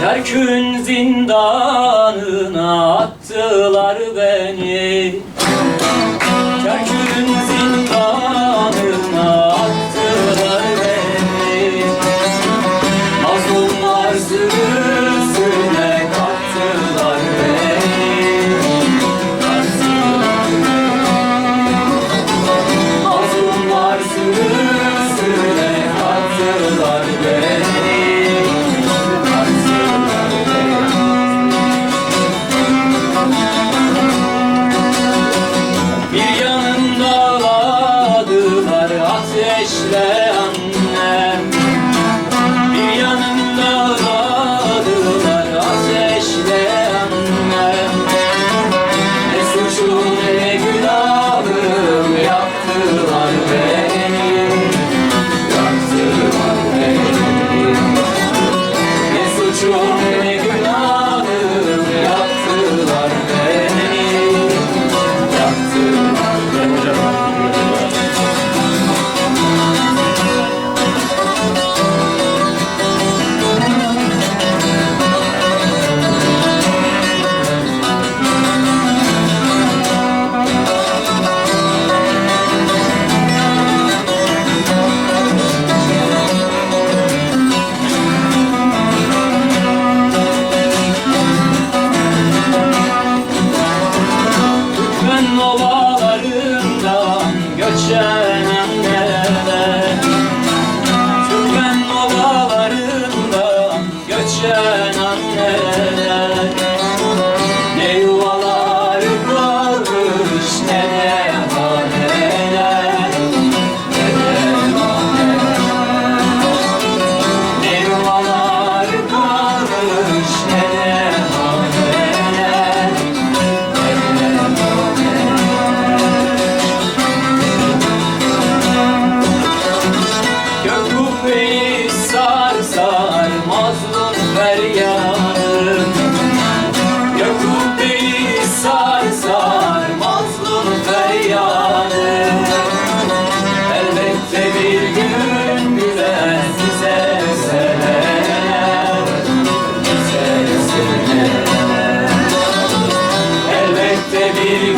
Kerkün zindanına attılar beni. Kerkün Kubbeyi sar sar mazlum feryadı Ya kubbeyi sar sar mazlum feryadı Elbette bir gün güzel bize Elbette bir gün